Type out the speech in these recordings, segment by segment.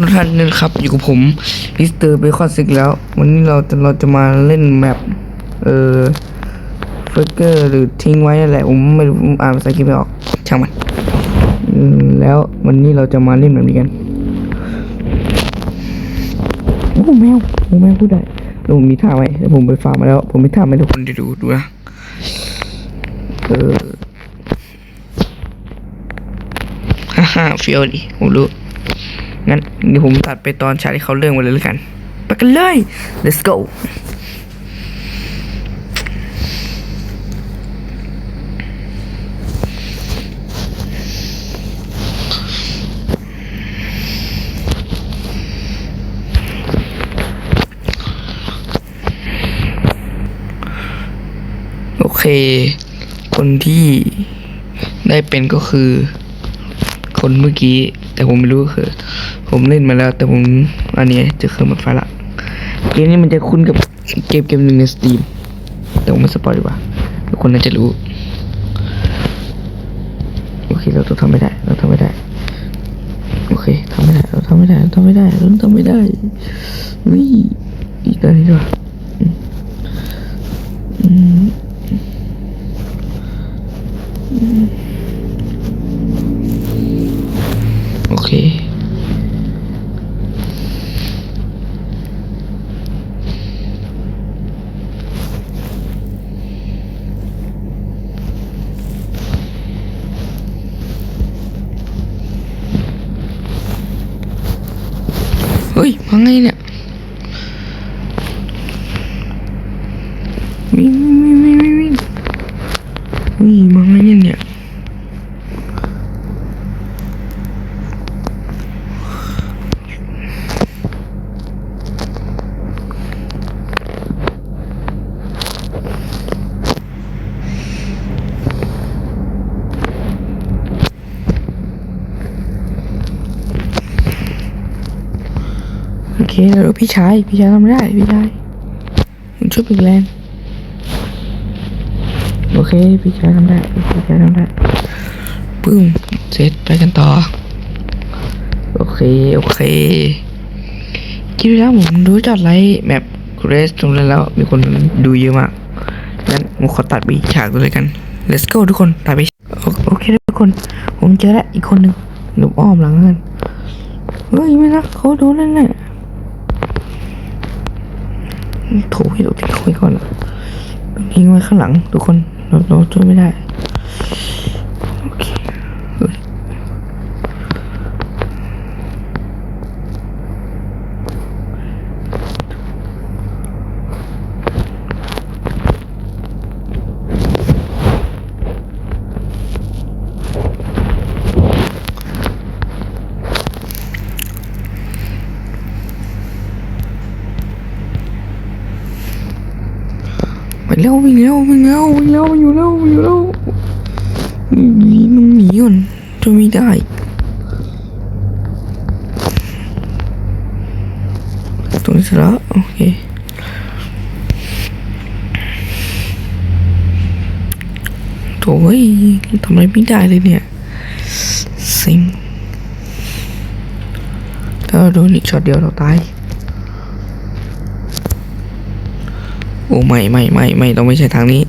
ทุกท่านนี่ครับ อยู่กับผมมิสเตอร์เบคอนซิกแล้ว วันนี้เราจะเราจะมาเล่นแมปเอ่อเฟเกอร์หรือทิ้งไว้นั่นแหละผมไม่รู้ผมอ่านภาษาอังกฤษไม่ออกช่างมันอืมแล้ววันนี้เราจะมาเล่นแบบนี้กันโอ้แมวโอ้แมวพูดได้แล้วผมมีท่าไว้แล้วผมไปฟาร์มมาแล้ว ผมมีท่าให้ทุกคนได้ดูดูนะเออฮ่าฮ่าเฟียวดิผมรู้ งั้นเดี๋ยวผมตัดไปตอนฉากที่เขาเรื่องมาเลยแล้วกัน ไปกันเลย let's go โอเค คนที่ได้เป็นก็คือ คนเมื่อกี้ แต่ผมไม่รู้คือ ผมเล่นมาแล้ว แต่ผมอันนี้จะเครื่องหมดไฟละเกมนี้มันจะคุ้นกับเกมเกมหนึ่งในสตรีมแต่ผมไม่สปอยดีกว่าทุกคนน่าจะรู้โอเคเราต้องทำไม่ได้ เราทำไม่ได้โอเคทำไม่ได้เราทำไม่ได้เราทำไม่ได้เราทำไม่ได้วิอีกตัวนี้ดีกว่า เคแล้วพี่ชายพี่ชายทำไม่ได้พี่ชายผมช่วยปีกแรงโอเคพี่ชายทำได้พี่ชายทำได้ปึ้มเสร็จไปกันต่อ โอเค โอเคคิดแล้วผมดูจอดไลท์แบบเรสตรงนั้นแล้วมีคนดูเยอะมากงั้นผมขอตัดไปอีกฉากเลยกัน let's go ทุกคนตัดไปโอเคทุกคน ผมเจอแล้วอีกคนหนึ่งหนุ่มอ้อมหลังกันเฮ้ยไม่นะเขาโดนนั่นแหละ ถูให้เราทิ้งเขาไว้ก่อนทิ้งไว้ข้างหลัง ทุกคนเราเราช่วยไม่ได้ ไปเร็ววิ่งเร็ววิ่งเร็ววิ่งเร็วอยู่เร็วอยู่เร็วหนีมึงหนีก่อนจะไม่ได้ตรงนี้เสร็จแล้วโอเคโถ่เฮ้ยทำอะไรไม่ได้เลยเนี่ยสิงถ้าเราโดนอีกช็อตเดียวเราตาย โอ้ไม่ไม่ไม่ไม่ต้องไม่ใช่ทางนี้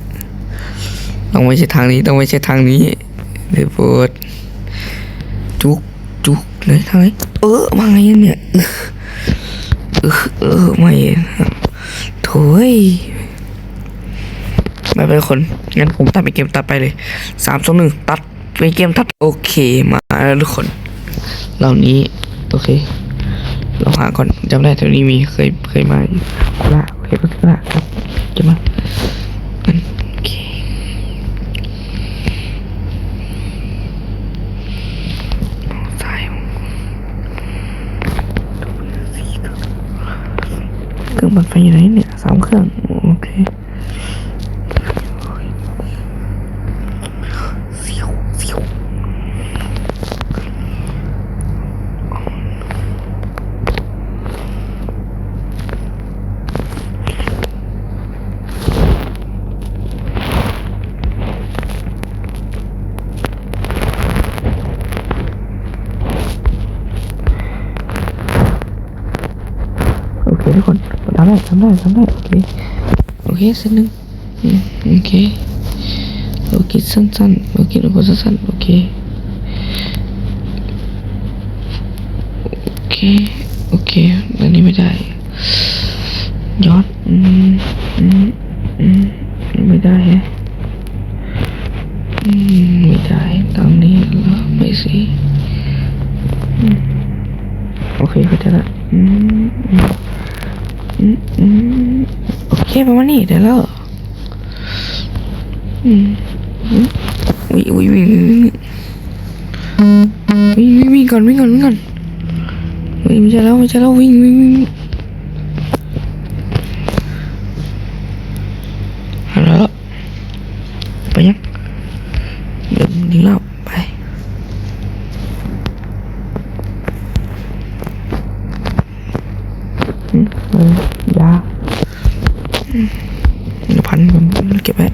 ต้องไม่ใช่ทางนี้ต้องไม่ใช่ทางนี้เดี๋ยวปวดจุกจุกเลยทางไหนเออมาไงเนี่ยเออเออไม่โถ่เอ้ยไม่เป็นคนงั้นผมตัดไปเกมตัดไปเลยสามสองหนึ่งตัดไปเกมตัดโอเคมาแล้วทุกคนเหล่านี้โอเคเราหาก่อนจำได้แถวนี้มีเคยเคยมาอยู่โคราชโอเคก็โคราชครับ จะมางั้นโอเคซ้ายเครื่องบันไฟอยู่ไหนเนี่ยสามเครื่อง โอเคเสียวเสียว ทุกคนทำได้ทำได้ทำได้โอเคโอเคเส้นหนึ่งโอเคโอเคสั้นๆโอเคโอเคสั้นๆโอเคโอเคโอเคอันนี้ไม่ได้ยอดอืมอืมอืมไม่ได้ฮะอืมไม่ได้ตามนี้แล้วไม่สิอืมโอเคเข้าใจละอืมอืมอืมอืมโอเคประมาณ นี่เด้แล้วอืมอืมวิ่งวิ่งวิ่งวิ่งวิ่งวิ่งวิ่งก่อนวิ่งก่อนวิ่งก่อนวิ่งไม่ใช่แล้วไม่ใช่แล้ววิ่งวิ่งวิ่งหันแล้วไปยังเดี๋ยวถึงแล้วไปอืมเออยาอืมเดี๋ยวพันผมเก็บไว้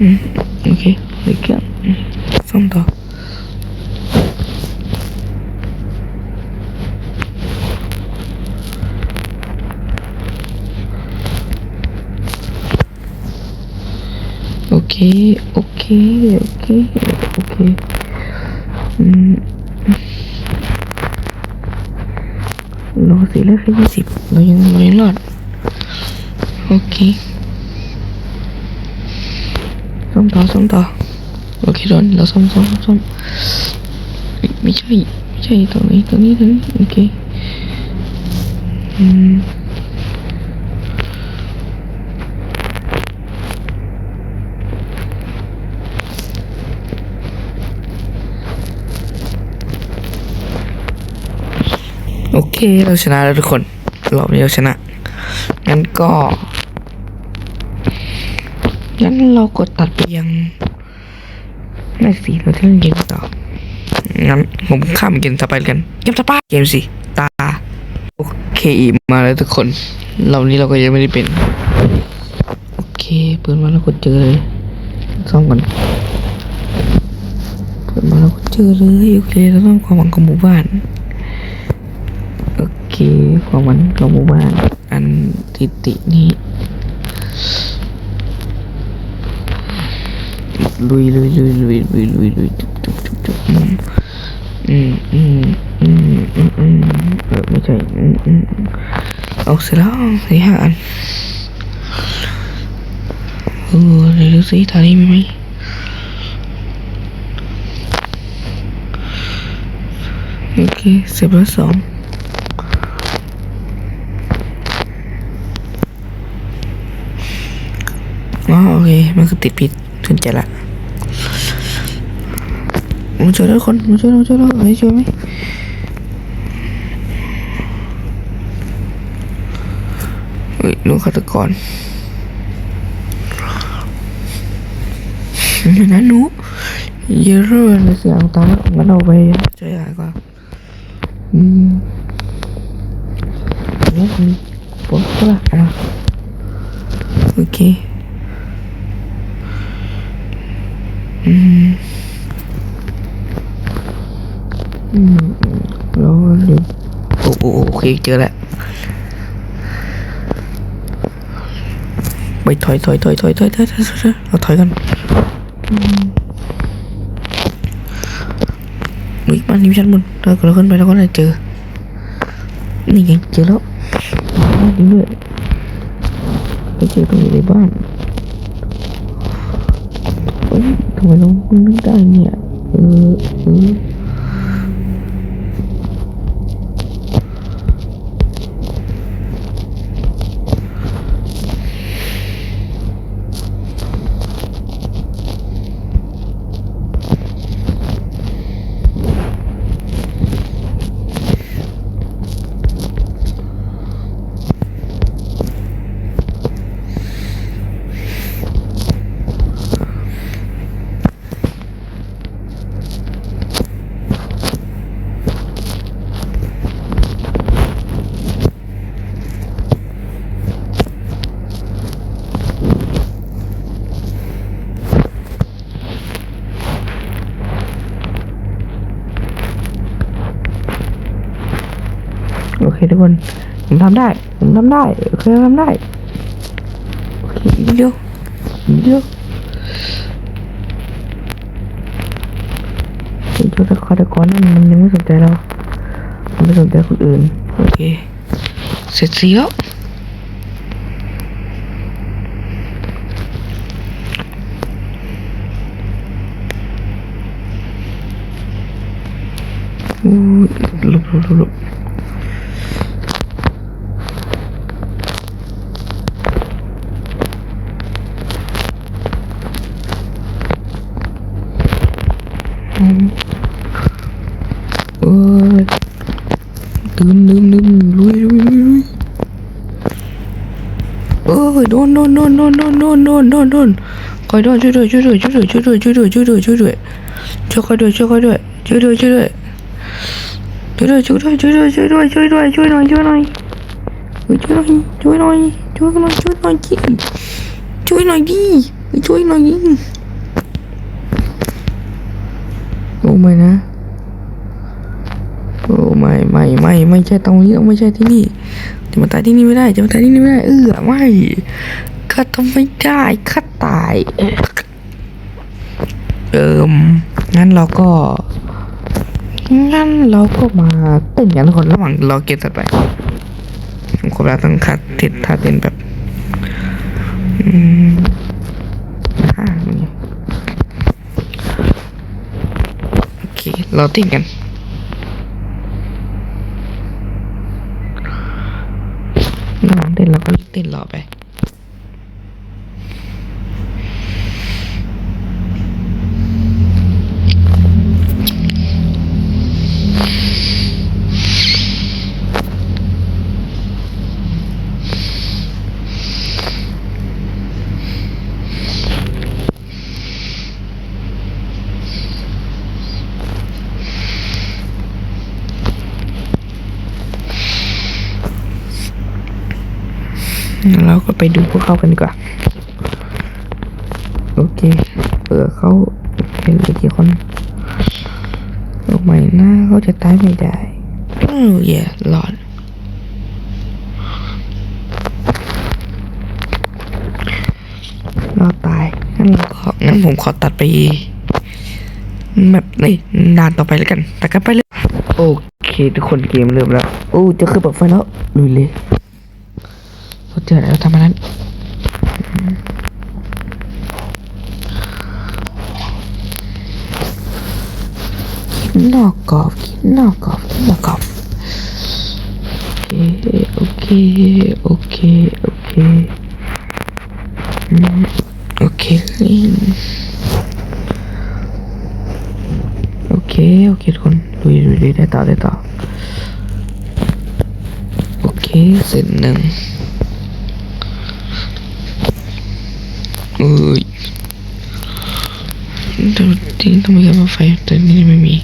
อืมโอเคเดี๋ยวเก็บอืมซ่อมต่อ โอเค โอเคโอเคโอเคอืมรอสิเลือกแค่ยี่สิบเรายังเรายังรอด โอเคซ่อมต่อซ่อมต่อ โอเคโดนเราซ่อมซ่อมซ่อมเอ้ยไม่ใช่ ไม่ใช่ตรงนี้ตรงนี้ตรงนี้ โอเค อืม เคเราชนะแล้วทุกคนรอบนี้เราชนะ งั้นก็ งั้นเรากดตัดไปยังไม่สิเราจะเล่นเกมต่อ งั้นผมข้ามเกมต่อไปกัน เกมต่อไปเกมสิ ตา โอเคมาแล้วทุกคนรอบนี้เราก็ยังไม่ได้เป็น โอเคเปิดมาแล้วก็เจอเลยซ่อมก่อนเปิดมาแล้วก็เจอเลย โอเคเราต้องความหวังของหมู่บ้าน เคความหวังของหมู่บ้าน อันติตินี้ลุยลุยลุยลุยลุยลุยลุยจุบจุบจุบจุบอืมอืมอืมอืมอืมเออไม่ใช่อืมอืมเอาเสร็จแล้วสี่ห้าอันเออเดี๋ยวดูสิทานี้มีไหมโอเคเสร็จแล้วสองอ๋อโอ เค มันคือติดผิดสนใจละมาช่วยแล้วคนมาช่วยแล้วมาช่วยแล้วเฮ้ยช่วยไหมเฮ้ยลูกฆาตกรเดี๋ยวนะหนูเยอะเลยเสียงตาแล้วงั้นเอาไปช่วยหายก่อนอืมเดี๋ยวมีปุ๊บละอะโอเค อืมอืมแล้วเดี๋ยวโอ้โอ้โอเคเจอแล้วไปถอยถอยถอยถอยถอยถอยถอยถอยเราถอยกันอื เคทุกคนผมทำได้ ผมทำได้โอเคทำได้โอเคอีกนิดเดียวอีกนิดเดียวไอ้เจ้าตะคอตะกอนนั่นมันยังไม่สนใจเรามันไม่สนใจคนอื่น โอเค เสร็จสีแล้วอู้ยหลบหลบหลบหลบอืมเอ้ยลืมลืมลืมลุยลุยลุยลุย เอ้ยโนโดนโนโดนโนโดนโดนโดนโดนคอยโดนช่วยด้วยช่วยด้วยช่วยด้วยช่วยด้วยช่วยด้วยช่วยด้วยช่วยด้วยช่วยคอยด้วยช่วยคอยด้วยช่วยด้วยช่วยด้วยช่วยด้วยช่วยด้วยช่วยด้วยช่วยด้วยช่วยด้วยช่วยหน่อยช่วยหน่อยช่วยหน่อยช่วยหน่อยช่วยหน่อยช่วยหน่อยช่วยหน่อยดิช่วยหน่อยดิช่วยหน่อยดิโอ้ไม่นะโอ้ไม่ไม่ไม่ไม่ใช่ตรงนี้ไม่ใช่ที่นี่ จะมาตายที่นี่ไม่ได้ จะมาตายที่นี่ไม่ได้ เออไม่ข้าทำไม่ได้ข้าตาย เอิมงั้นเราก็งั้นเราก็มาเต้นกันคนระหว่างรอเกมต่อไปผมครบแล้วต้องคัดติดท่าเต้นแบบอืมอ่ามีโอเค เราเต้นกัน ระหว่างเต้นเราก็เต้นรอไป เราก็ไปดูพวกเขากันดีกว่า โอเคเออเขาเป็นอีกกี่คนโอ้ไม่นะเขาจะตายไม่ได้โอ้ยหลอดเราตายงั้นเราของั้นผมขอตัดไปแบบนี่นานต่อไปแล้วกัน แต่กันไปเลย โอเค ทุกคนเกมเริ่มแล้ว โอ้เจะคือเปิดไฟแล้วลุยเลย เขาเจอแล้วทำอะไรนั้นกินนอกกรอบกินนอกกรอบกินนอกกรอบโอเคโอเคโอเคโอเคอืมโอเคโอเคโอเคทุกคนลุยลุยลุยได้ต่อได้ต่อโอเคเสร็จหนึ่ง เอ้ยแต่ที่ต้องมีเครื่องปั่นไฟแต่นี่ไม่มี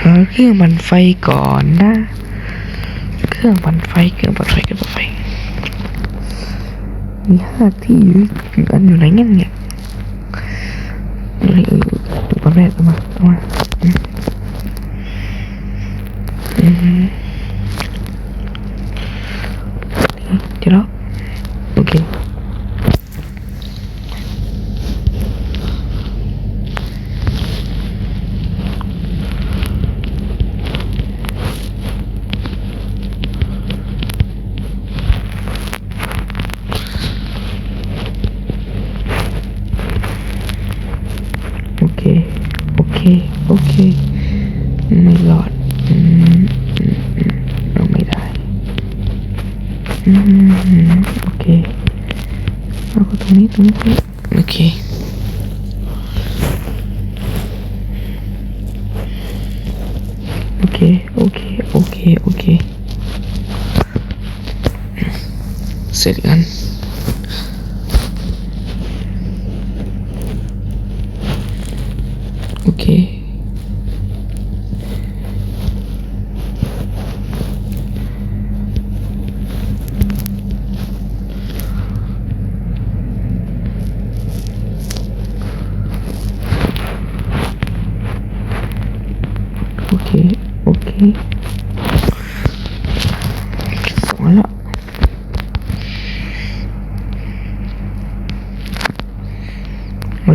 หาเครื่องปั่นไฟก่อนนะ เครื่องปั่นไฟเครื่องปั่นไฟเครื่องปั่นไฟมีห้าที่อยู่กันอยู่ไหนเงี้ยเนี่ยนี่เออดูประเภทเอามาเอามา okay okay. Set kan?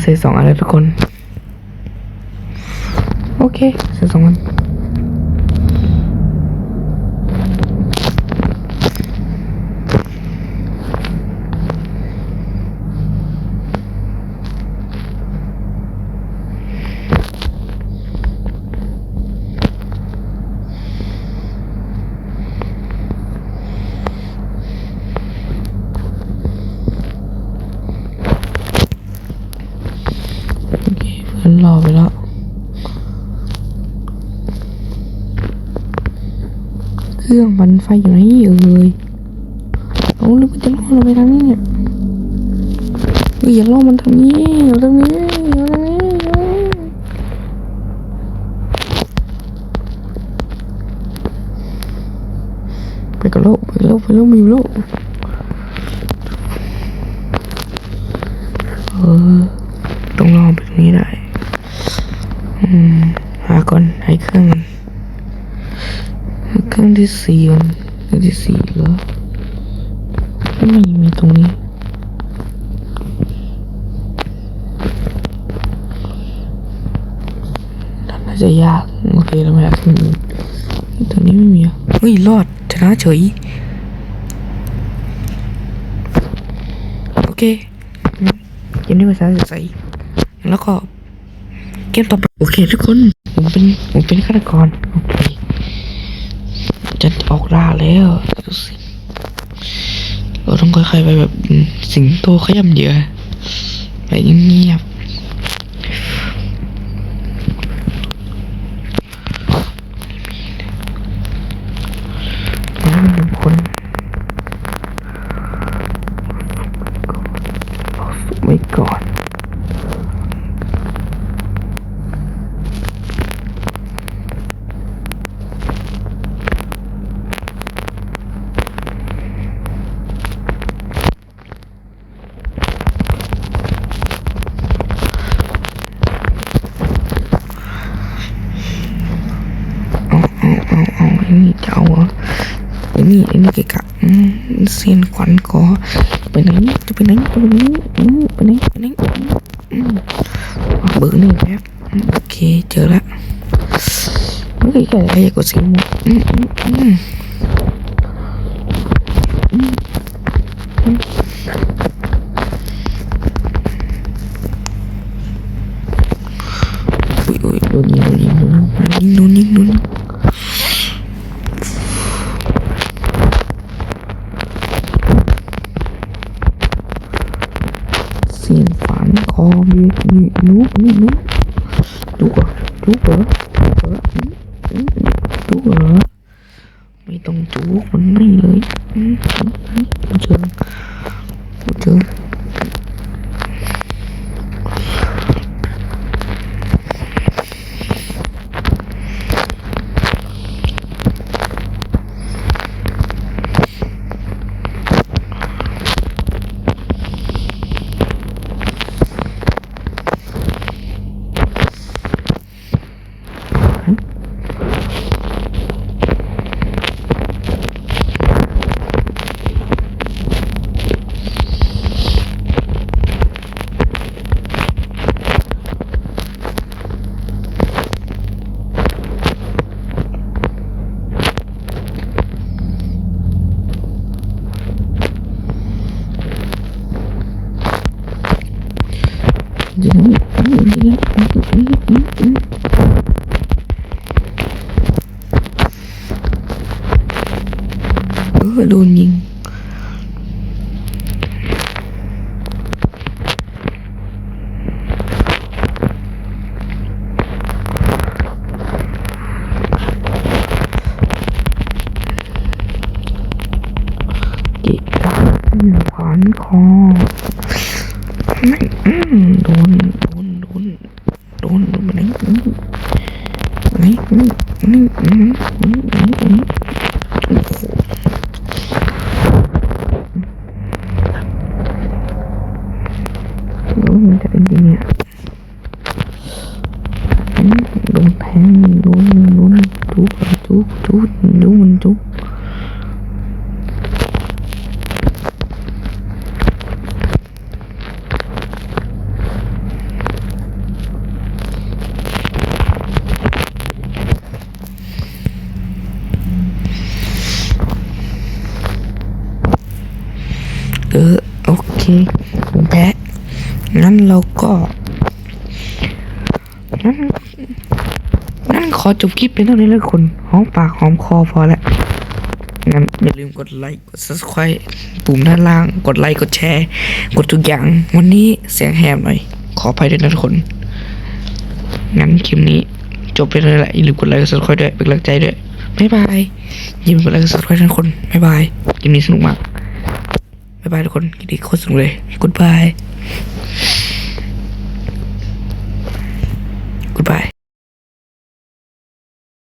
เสร็จสองอันแล้วทุกคน โอเค เสร็จสองอัน โอเคเพื่อนรอไปแล้ว เครื่องบันไฟอยู่ไหนเอ่ยเอาหรือมันจะล่อเราไปทางนี้เนี่ยอย่าล่อมันทางนี้อย่าทางนี้อย่าทางนี้งนี้ไปกับโลกไปกับโลกไปกับโลกมีโลกเออต้องลองไปตรงนี้ได้ อืม หาก่อนให้เครื่อง เครื่องที่สี่มันเครื่องที่สี่เหรอไม่มีตรงนี้น่าจะยากโอเคเราไม่อยากที่อื่นตรงนี้ไม่มีอะเฮ้ยรอดชนะเฉยโอเคเกมนี้ภาษาใสๆแล้วก็เกมต่อไปโอเคทุกคนผมเป็นผมเป็นฆาตกรโอเค จะออกล่าแล้วดูสิเราต้องค่อยๆไปแบบสิงโตขย่ำเหยื่อไปเงียบๆแล้วมันเป็นคนเอาสุกไว้ก่อน เอาเอาเอาเอาไอ้นี่จะเอาเหรอไอ้นี่ไอ้นี่เกะกะอืมเซียนขวัญกอไปไหนจะไปไหนจะไปไหนอืมไปไหนไปไหนอืมอืมเบิกหนึ่งแป๊บอืมโอเคเจอละ เฮ้ยอะไรกดสีม่วงอืมอืมอืมอืมอุ้ยอุ้ยโดนยิงโดนยิงโดนยิงโดนยิงโดนยิง เสียงฝันคอมีมีนุกนี่นุกดูก่อนดูก่อนดูก่อนอืมอืมดูก่อนไม่ต้องจูกมันไม่เลยอืมอืมอืมกูเจอกูเจอจริงๆอืมจริงๆอืมอืมอืมอืม เออโดนยิงเกะกะขวานคอไม่อืมโดนโดนโดนโดนโดนไปไหนอืมไหนอืมอืมอืมอืมอืมอืมโอ้โหแดูดูมันดูเออโอเคแพะงั้นเราก็งั้นงั้นขอจบคลิปไปเท่านี้เลยคน อมปากหอมคอพอแล้วงั้นอย่าลืมกดไลค์กด subscribe ปุ่มด้านล่าง กดไลค์กดแชร์ กดทุกอย่าง วันนี้เสียงแหบหน่อย ขออภัยด้วยนะทุกคน งั้นคลิปนี้จบไปเลยแหละอย่าลืมกดไลค์กด subscribe ด้วยเป็นกำลังใจด้วยบ๊ายบายอย่าลืมกดไลค์กด subscribe ทุกคนบ๊ายบายคลิปนี้สนุกมากบ๊ายบายทุกคนคลิปนี้โคตรสนุกเลย goodbye goodbye